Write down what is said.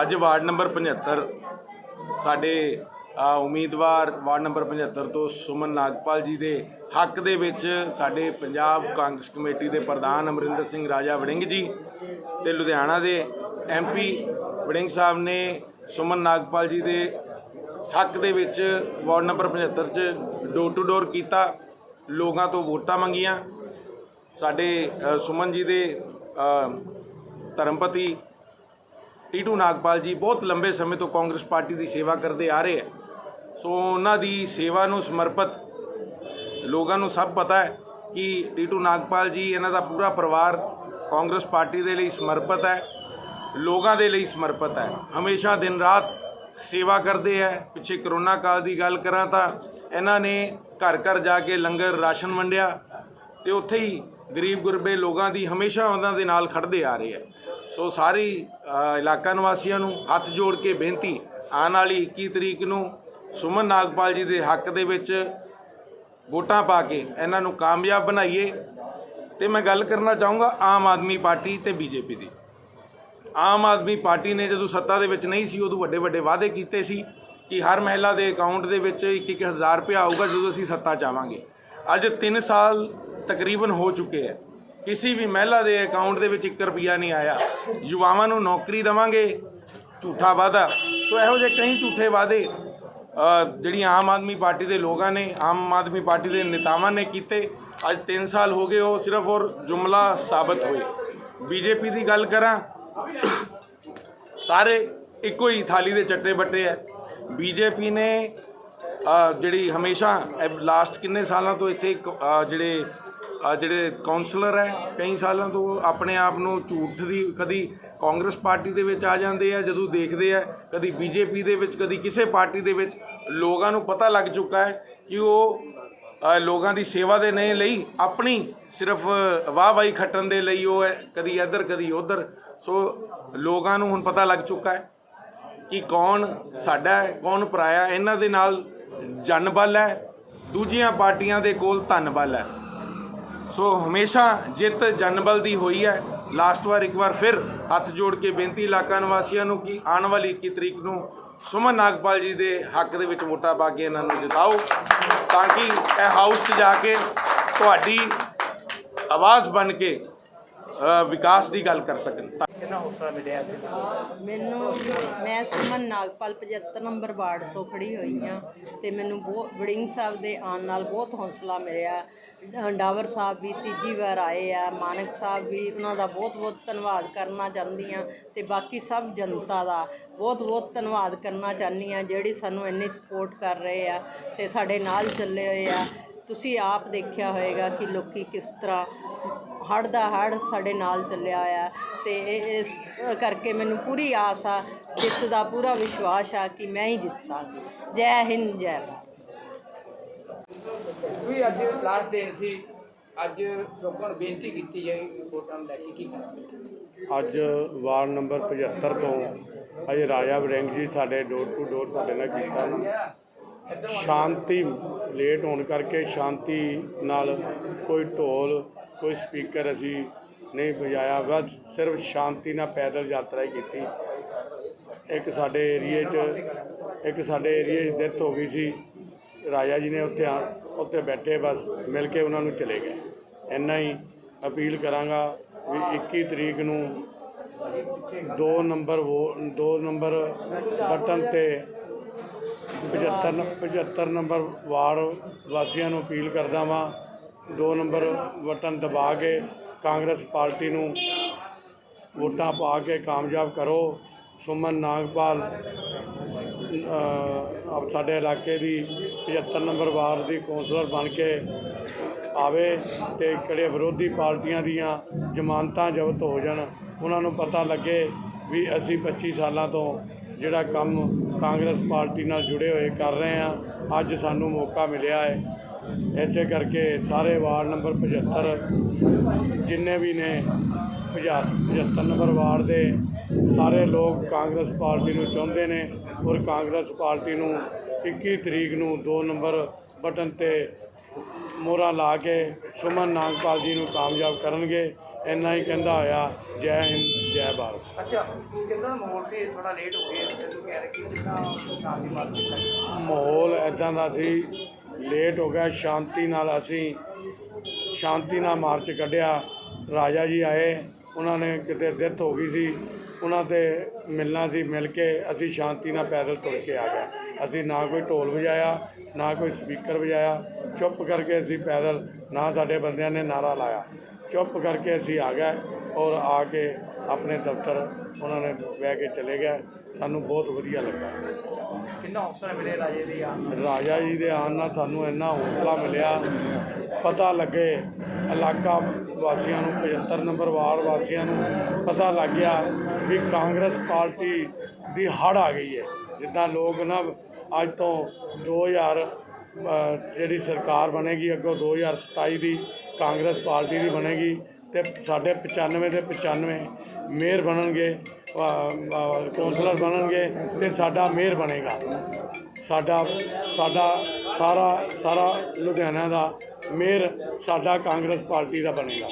ਅੱਜ ward number 75 ਸਾਡੇ ਉਮੀਦਵਾਰ ਵਾਰਡ ਨੰਬਰ 75 ਤੋਂ ਸੁਮਨ ਨਾਗਪਾਲ ਜੀ ਦੇ ਹੱਕ ਦੇ ਵਿੱਚ ਸਾਡੇ ਪੰਜਾਬ ਕਾਂਗਰਸ ਕਮੇਟੀ ਦੇ ਪ੍ਰਧਾਨ ਅਮਰਿੰਦਰ ਸਿੰਘ ਰਾਜਾ ਵੜਿੰਗ ਜੀ ਤੇ ਲੁਧਿਆਣਾ ਦੇ ਐਮਪੀ ਵੜਿੰਗ ਸਾਹਿਬ ਨੇ ਸੁਮਨ ਨਾਗਪਾਲ ਜੀ ਦੇ ਹੱਕ ਦੇ ਵਿੱਚ ਵਾਰਡ ਨੰਬਰ 75 ਚ ਡੋਰ ਟੂ ਡੋਰ ਕੀਤਾ, ਲੋਕਾਂ ਤੋਂ ਵੋਟਾਂ ਮੰਗੀਆਂ। ਸਾਡੇ ਸੁਮਨ ਜੀ ਦੇ ਧਰਮਪਤੀ ਟੀਟੂ ਨਾਗਪਾਲ ਜੀ ਬਹੁਤ ਲੰਬੇ ਸਮੇਂ ਤੋਂ ਕਾਂਗਰਸ ਪਾਰਟੀ ਦੀ ਸੇਵਾ ਕਰਦੇ ਆ ਰਹੇ ਹੈ ਸੋ ਉਹਨਾਂ ਦੀ ਸੇਵਾ ਨੂੰ ਸਮਰਪਿਤ ਲੋਕਾਂ ਨੂੰ ਸਭ ਪਤਾ ਹੈ ਕਿ ਟੀਟੂ ਨਾਗਪਾਲ ਜੀ ਇਹਨਾਂ ਦਾ ਪੂਰਾ ਪਰਿਵਾਰ ਕਾਂਗਰਸ ਪਾਰਟੀ ਦੇ ਲਈ ਸਮਰਪਿਤ ਹੈ ਲੋਕਾਂ ਦੇ ਲਈ ਸਮਰਪਿਤ ਹੈ ਹਮੇਸ਼ਾ ਦਿਨ ਰਾਤ ਸੇਵਾ ਕਰਦੇ ਹੈ ਪਿੱਛੇ ਕਰੋਨਾ ਕਾਲ ਦੀ ਗੱਲ ਕਰਾਂ ਤਾਂ ਇਹਨਾਂ ਨੇ ਘਰ ਘਰ ਜਾ ਕੇ ਲੰਗਰ ਰਾਸ਼ਨ ਵੰਡਿਆ ਤੇ ਉੱਥੇ ਹੀ ਗਰੀਬ ਗੁਰਬੇ ਲੋਕਾਂ ਦੀ ਹਮੇਸ਼ਾ ਉਹਨਾਂ ਦੇ ਨਾਲ ਖੜਦੇ ਆ ਰਹੇ ਹੈ ਸੋ ਸਾਰੀ ਇਲਾਕਾ ਨਿਵਾਸੀਆਂ ਨੂੰ ਹੱਥ ਜੋੜ ਕੇ ਬੇਨਤੀ, ਆਉਣ ਵਾਲੀ 21 ਤਰੀਕ ਨੂੰ ਸੁਮਨ ਨਾਗਪਾਲ ਜੀ ਦੇ ਹੱਕ ਦੇ ਵਿੱਚ ਵੋਟਾਂ ਪਾ ਕੇ ਇਹਨਾਂ ਨੂੰ ਕਾਮਯਾਬ ਬਣਾਈਏ। ਤੇ ਮੈਂ ਗੱਲ ਕਰਨਾ ਚਾਹੂੰਗਾ ਆਮ ਆਦਮੀ ਪਾਰਟੀ ਤੇ ਬੀਜੇਪੀ ਦੀ। ਆਮ ਆਦਮੀ ਪਾਰਟੀ ਨੇ ਜਦੋਂ ਸੱਤਾ ਦੇ ਵਿੱਚ ਨਹੀਂ ਸੀ, ਉਦੋਂ ਵੱਡੇ ਵੱਡੇ ਵਾਅਦੇ ਕੀਤੇ ਸੀ ਕਿ ਹਰ ਮਹਿਲਾ ਦੇ ਅਕਾਊਂਟ ਦੇ ਵਿੱਚ 1-1000 ਰੁਪਏ ਆਊਗਾ ਜਦੋਂ ਅਸੀਂ ਸੱਤਾ ਚਾਵਾਂਗੇ ਅੱਜ 3 ਸਾਲ ਤਕਰੀਬਨ ਹੋ ਚੁੱਕੇ ਹੈ ਕਿਸੇ ਵੀ ਮਹਿਲਾ ਦੇ ਅਕਾਊਂਟ ਦੇ ਵਿੱਚ 1 ਰੁਪਿਆ ਨਹੀਂ ਆਇਆ। ਯੁਵਾਵਾਂ ਨੂੰ ਨੌਕਰੀ ਦੇਵਾਂਗੇ, ਝੂਠਾ ਵਾਅਦਾ। ਸੋ ਇਹੋ ਜਿਹੇ ਕਈ ਝੂਠੇ ਵਾਅਦੇ ਜਿਹੜੀ ਆਮ ਆਦਮੀ ਪਾਰਟੀ ਦੇ ਲੋਕਾਂ ਨੇ, ਆਮ ਆਦਮੀ ਪਾਰਟੀ ਦੇ ਨੇਤਾਵਾਂ ਨੇ ਕੀਤੇ। ਅੱਜ 3 ਸਾਲ ਹੋ ਗਏ ਉਹ ਸਿਰਫ ਔਰ ਜੁਮਲਾ ਸਾਬਤ ਹੋਏ। ਬੀਜੇਪੀ ਦੀ ਗੱਲ ਕਰਾਂ, ਸਾਰੇ ਇੱਕੋ ਹੀ ਥਾਲੀ ਦੇ ਚੱਟੇ ਬੱਟੇ ਹੈ ਬੀਜੇਪੀ ਨੇ ਜਿਹੜੀ ਹਮੇਸ਼ਾ ਲਾਸਟ ਕਿੰਨੇ ਸਾਲਾਂ ਤੋਂ ਇੱਥੇ ਜਿਹੜੇ ਅ, ਜਿਹੜੇ ਕਾਉਂਸਲਰ ਹੈ ਕਈ ਸਾਲਾਂ ਤੋਂ ਆਪਣੇ ਆਪ ਨੂੰ ਝੂਠ ਦੀ ਕਦੀ ਕਾਂਗਰਸ ਪਾਰਟੀ ਦੇ ਵਿੱਚ ਆ ਜਾਂਦੇ ਆ ਜਦੋਂ ਦੇਖਦੇ ਆ ਕਦੀ ਬੀਜੇਪੀ ਦੇ ਵਿੱਚ ਕਦੀ ਕਿਸੇ ਪਾਰਟੀ ਦੇ ਵਿੱਚ ਲੋਕਾਂ ਨੂੰ ਪਤਾ ਲੱਗ ਚੁੱਕਾ ਹੈ ਕਿ ਉਹ ਲੋਕਾਂ ਦੀ ਸੇਵਾ ਦੇ ਨਹੀਂ ਲਈ ਆਪਣੀ ਸਿਰਫ ਵਾਹ ਵਾਹੀ ਖੱਟਣ ਦੇ ਲਈ ਉਹ ਹੈ ਕਦੀ ਇੱਧਰ ਕਦੀ ਉੱਧਰ। ਸੋ ਲੋਕਾਂ ਨੂੰ ਹੁਣ ਪਤਾ ਲੱਗ ਚੁੱਕਾ ਹੈ ਕਿ ਕੌਣ ਸਾਡਾ ਹੈ ਕੌਣ ਪਰਾਇਆ ਇਹਨਾਂ ਦੇ ਨਾਲ ਜਨਬਲ ਹੈ ਦੂਜੀਆਂ ਪਾਰਟੀਆਂ ਦੇ ਕੋਲ ਧਨਬਲ ਹੈ। ਸੋ ਹਮੇਸ਼ਾ ਜਿੱਤ ਜਨਬਲ ਦੀ ਹੋਈ ਹੈ। ਲਾਸਟ ਵਾਰ, ਇੱਕ ਵਾਰ ਫਿਰ ਹੱਥ ਜੋੜ ਕੇ ਬੇਨਤੀ ਇਲਾਕਾ ਨਿਵਾਸੀਆਂ ਨੂੰ ਕਿ ਆਉਣ ਵਾਲੀ 21 ਤਰੀਕ ਨੂੰ ਸੁਮਨ ਨਾਗਪਾਲ ਜੀ ਦੇ ਹੱਕ ਦੇ ਵਿੱਚ ਵੋਟਾਂ ਪਾ ਕੇ ਇਹਨਾਂ ਨੂੰ ਜਿਤਾਓ, ਤਾਂ ਕਿ ਇਹ ਹਾਊਸ 'ਚ ਜਾ ਕੇ ਤੁਹਾਡੀ ਆਵਾਜ਼ ਬਣ ਕੇ ਵਿਕਾਸ ਦੀ ਗੱਲ ਕਰ ਸਕਣ। ਕਿੰਨਾ ਹੌਸਲਾ ਮਿਲਿਆ ਅੱਜ? ਮੈਨੂੰ ਮੈਂ ਸੁਮਨ ਨਾਗਪਾਲ 75 ਨੰਬਰ ਵਾਰਡ ਤੋਂ ਖੜੀ ਹੋਈ ਹਾਂ ਤੇ ਮੈਨੂੰ ਬਹੁਤ ਵੜਿੰਗ ਸਾਹਿਬ ਦੇ ਆਉਣ ਨਾਲ ਬਹੁਤ ਹੌਸਲਾ ਮਿਲਿਆ। ਅ, ਡਾਵਰ ਸਾਹਿਬ ਵੀ ਤੀਜੀ ਵਾਰ ਆਏ ਆ ਮਾਨਕ ਸਾਹਿਬ ਵੀ ਉਹਨਾਂ ਦਾ ਬਹੁਤ ਬਹੁਤ ਧੰਨਵਾਦ ਕਰਨਾ ਚਾਹੁੰਦੀ ਹਾਂ ਤੇ ਬਾਕੀ ਸਭ ਜਨਤਾ ਦਾ ਬਹੁਤ ਬਹੁਤ ਧੰਨਵਾਦ ਕਰਨਾ ਚਾਹੁੰਦੀ ਹਾਂ ਜਿਹੜੀ ਸਾਨੂੰ ਇੰਨੀ ਸਪੋਰਟ ਕਰ ਰਹੇ ਆ ਤੇ ਸਾਡੇ ਨਾਲ ਚੱਲੇ ਹੋਏ ਆ। ਤੁਸੀਂ ਆਪ ਦੇਖਿਆ ਹੋਵੇਗਾ ਕਿ ਲੋਕੀ ਕਿਸ ਤਰ੍ਹਾਂ ਹੜ੍ਹ ਦਾ ਹੜ੍ਹ ਸਾਡੇ ਨਾਲ ਚੱਲਿਆ ਆ ਤੇ ਇਹ- ਇਸ ਕਰਕੇ ਮੈਨੂੰ ਪੂਰੀ ਆਸ ਆ ਜਿੱਤ ਦਾ ਪੂਰਾ ਵਿਸ਼ਵਾਸ ਆ ਕਿ ਮੈਂ ਹੀ ਜਿੱਤਾਂਗੀ। ਜੈ ਹਿੰਦ ਜੈ ਭਾਰਤ। ਵੀ ਅੱਜ ਲਾਸਟ ਦਿਨ ਸੀ। ਅੱਜ ਲੋਕਾਂ ਨੂੰ ਬੇਨਤੀ ਕੀਤੀ ਜਾਏਗੀ ਵੋਟਾਂ ਨੂੰ ਲੈ ਕੇ ਕੀ ਕਰਨਾ ਅੱਜ ਵਾਰਡ ਨੰਬਰ 75 ਤੋਂ ਅੱਜ ਰਾਜਾ ਵੜਿੰਗ ਜੀ ਸਾਡੇ ਡੋਰ ਟੂ ਡੋਰ ਸਾਡੇ ਨਾਲ ਕੀਤਾ ਨਾ। ਸ਼ਾਂਤੀ ਲੇਟ ਹੋਣ ਕਰਕੇ ਸ਼ਾਂਤੀ ਨਾਲ ਕੋਈ ਢੋਲ ਕੋਈ ਸਪੀਕਰ ਅਸੀਂ ਨਹੀਂ ਵਜਾਇਆ। ਬਸ ਸਿਰਫ ਸ਼ਾਂਤੀ ਨਾਲ ਪੈਦਲ ਯਾਤਰਾ ਹੀ ਕੀਤੀ। ਇੱਕ ਸਾਡੇ ਏਰੀਏ 'ਚ, ਇੱਕ ਸਾਡੇ ਏਰੀਏ 'ਚ ਡੈਥ ਹੋ ਗਈ ਸੀ। ਰਾਜਾ ਜੀ ਨੇ ਉੱਥੇ ਆ, ਉੱਥੇ ਬੈਠੇ, ਬਸ ਮਿਲ ਕੇ ਉਹਨਾਂ ਨੂੰ ਚਲੇ ਗਏ। ਇੰਨਾ ਹੀ ਅਪੀਲ ਕਰਾਂਗਾ ਵੀ 21 ਤਰੀਕ ਨੂੰ ਦੋ ਨੰਬਰ ਵੋ, ਦੋ ਨੰਬਰ ਬਟਨ ਤੇ 75 ਨ- 75 ਨੰਬਰ ਵਾਰਡ ਵਾਸੀਆਂ ਨੂੰ ਅਪੀਲ ਕਰਦਾ ਵਾਂ ਦੋ ਨੰਬਰ ਵਟਨ ਦਬਾ ਕੇ ਕਾਂਗਰਸ ਪਾਰਟੀ ਨੂੰ ਵੋਟਾਂ ਪਾ ਕੇ ਕਾਮਯਾਬ ਕਰੋ। ਸੁਮਨ ਨਾਗਪਾਲ ਆਪ ਸਾਡੇ ਇਲਾਕੇ ਦੀ 75 ਨੰਬਰ ਵਾਰਡ ਦੀ ਕੌਂਸਲਰ ਬਣ ਕੇ ਆਵੇ ਤੇ ਕਿਹੜੇ ਵਿਰੋਧੀ ਪਾਰਟੀਆਂ ਦੀਆਂ ਜ਼ਮਾਨਤਾਂ ਜ਼ਬਤ ਹੋ ਜਾਣ। ਉਹਨਾਂ ਨੂੰ ਪਤਾ ਲੱਗੇ ਵੀ ਅਸੀਂ 25 ਸਾਲਾਂ ਤੋਂ ਜਿਹੜਾ ਕੰਮ ਕਾਂਗਰਸ ਪਾਰਟੀ ਨਾਲ ਜੁੜੇ ਹੋਏ ਕਰ ਰਹੇ ਹਾਂ। ਅੱਜ ਸਾਨੂੰ ਮੌਕਾ ਮਿਲਿਆ ਹੈ। ਐਸੇ ਕਰਕੇ ਸਾਰੇ ਵਾਰਡ ਨੰਬਰ 75 ਜਿੰਨੇ ਵੀ ਨੇ 75 ਨੰਬਰ ਵਾਰਡ ਦੇ ਸਾਰੇ ਲੋਕ ਕਾਂਗਰਸ ਪਾਰਟੀ ਨੂੰ ਚਾਹੁੰਦੇ ਨੇ ਔਰ ਕਾਂਗਰਸ ਪਾਰਟੀ ਨੂੰ 21 ਤਰੀਕ ਨੂੰ 2 ਨੰਬਰ ਬਟਨ ਤੇ ਮੋਹਰਾਂ ਲਾ ਕੇ ਸੁਮਨ ਨਾਗਪਾਲ ਜੀ ਨੂੰ ਕਾਮਯਾਬ ਕਰਨਗੇ। ਇੰਨਾ ਹੀ ਕਹਿੰਦਾ ਹੋਇਆ ਜੈ ਹਿੰਦ ਜੈ ਭਾਰਤ। ਅੱਛਾ ਕਿੰਨਾ ਮਾਹੌਲ ਸੀ? ਥੋੜਾ ਲੇਟ ਹੋ ਗਏ ਤੈਨੂੰ ਕਹਿ ਰਹੇ ਕਿ ਕਿੰਨਾ ਸ਼ਾਮ ਦੀ ਬਾਤ ਹੈ ਮਾਹੌਲ ਐਦਾਂ ਦਾ ਸੀ ਲੇਟ ਹੋ ਗਿਆ, ਸ਼ਾਂਤੀ ਨਾਲ ਅਸੀਂ ਸ਼ਾਂਤੀ ਨਾਲ ਮਾਰਚ ਕੱਢਿਆ। ਰਾਜਾ ਜੀ ਆਏ, ਉਹਨਾਂ ਨੇ ਕਿਤੇ ਡੈਥ ਹੋ ਗਈ ਸੀ, ਉਹਨਾਂ ਤੇ ਮਿਲਣਾ ਸੀ, ਮਿਲ ਕੇ ਅਸੀਂ ਸ਼ਾਂਤੀ ਨਾਲ ਪੈਦਲ ਤੁਰ ਕੇ ਆ ਗਏ। ਅਸੀਂ ਨਾ ਕੋਈ ਢੋਲ ਵਜਾਇਆ, ਨਾ ਕੋਈ ਸਪੀਕਰ ਵਜਾਇਆ, ਚੁੱਪ ਕਰਕੇ ਅਸੀਂ ਪੈਦਲ ਨਾ ਸਾਡੇ ਬੰਦਿਆਂ ਨੇ ਨਾਰਾ ਲਾਇਆ। ਚੁੱਪ ਕਰਕੇ ਅਸੀਂ ਆ ਗਏ ਔਰ ਆ ਕੇ ਆਪਣੇ ਦਫ਼ਤਰ ਉਹਨਾਂ ਨੇ ਬਹਿ ਕੇ ਚਲੇ ਗਏ ਸਾਨੂੰ ਬਹੁਤ ਵਧੀਆ ਲੱਗਾ। ਕਿੰਨਾ ਹੌਸਲਾ ਮਿਲੇ ਰਾਜੇ ਦੀ ਆ ਰਾਜਾ ਜੀ ਦੇ ਆਉਣ ਨਾਲ ਸਾਨੂੰ ਇੰਨਾ ਹੌਸਲਾ ਮਿਲਿਆ। ਪਤਾ ਲੱਗੇ ਇਲਾਕਾ ਵਾਸੀਆਂ ਨੂੰ 75 ਨੰਬਰ ਵਾਰਡ ਵਾਸੀਆਂ ਨੂੰ ਪਤਾ ਲੱਗ ਗਿਆ ਵੀ ਕਾਂਗਰਸ ਪਾਰਟੀ ਦੀ ਹੜ ਆ ਗਈ ਹੈ। ਜਿੱਦਾਂ ਲੋਕ ਨਾ ਅੱਜ ਤੋਂ 2000 ਅ, ਜਿਹੜੀ ਸਰਕਾਰ ਬਣੇਗੀ ਅੱਗੋਂ 2027 ਦੀ ਕਾਂਗਰਸ ਪਾਰਟੀ ਦੀ ਬਣੇਗੀ। ਤੇ ਸਾਡੇ 95 ਦੇ 95 ਮੇਅਰ ਬਣਨਗੇ ਕੌਂਸਲਰ ਬਣਨਗੇ ਤੇ ਸਾਡਾ ਮੇਅਰ ਬਣੇਗਾ। ਸਾਡਾ ਸਾਡਾ ਸਾਰਾ ਸਾਰਾ ਲੁਧਿਆਣਾ ਦਾ ਮੇਅਰ ਸਾਡਾ ਕਾਂਗਰਸ ਪਾਰਟੀ ਦਾ ਬਣੇਗਾ।